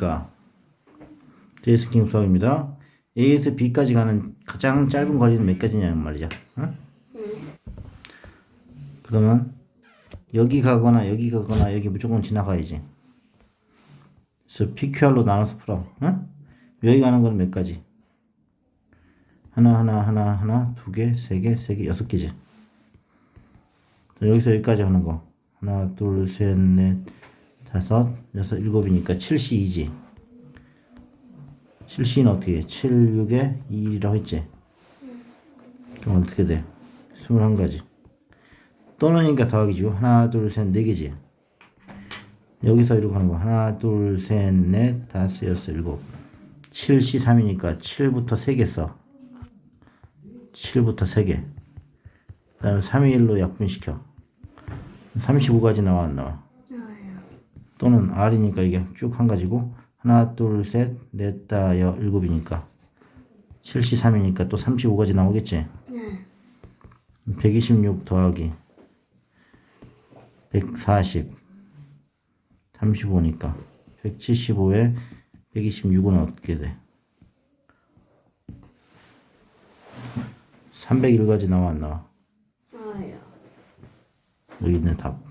일곱이니까 데이스킹 수학입니다. A에서 B까지 가는 가장 짧은 거리는 몇 가지냐 말이죠. 응? 그러면 여기 가거나 여기 가거나 여기 무조건 지나가야지. 그래서 PQR로 나눠서 풀어. 응? 여기 가는 건몇 가지? 하나 하나 하나 하나 두 개, 세 개, 세 개, 여섯 개지. 자, 여기서 여기까지 하는 거. 하나, 둘, 셋, 넷, 다섯, 여섯, 일곱이니까 7C2지. 7C는 어떻게 해? 7, 6에 2라고 했지? 그럼 어떻게 돼? 21가지. 또는이니까 더하기죠. 하나, 둘, 셋, 네 개지. 여기서 이렇게 하는 거. 하나, 둘, 셋, 넷, 다섯, 여섯, 일곱. 7C 3이니까 7부터 3개 써. 7부터 3개. 그 다음에 3의 1로 약분시켜. 35가지 나와 안 나와? 또는 R이니까 이게 쭉 한 가지고 하나 둘셋 넷, 다, 여, 일곱이니까 7C 3이니까 또 35가지 나오겠지? 네. 126 더하기 140 35니까 175에 126은 어떻게 돼? 301가지 나와 안 나와? 나와요. 여기 있는 답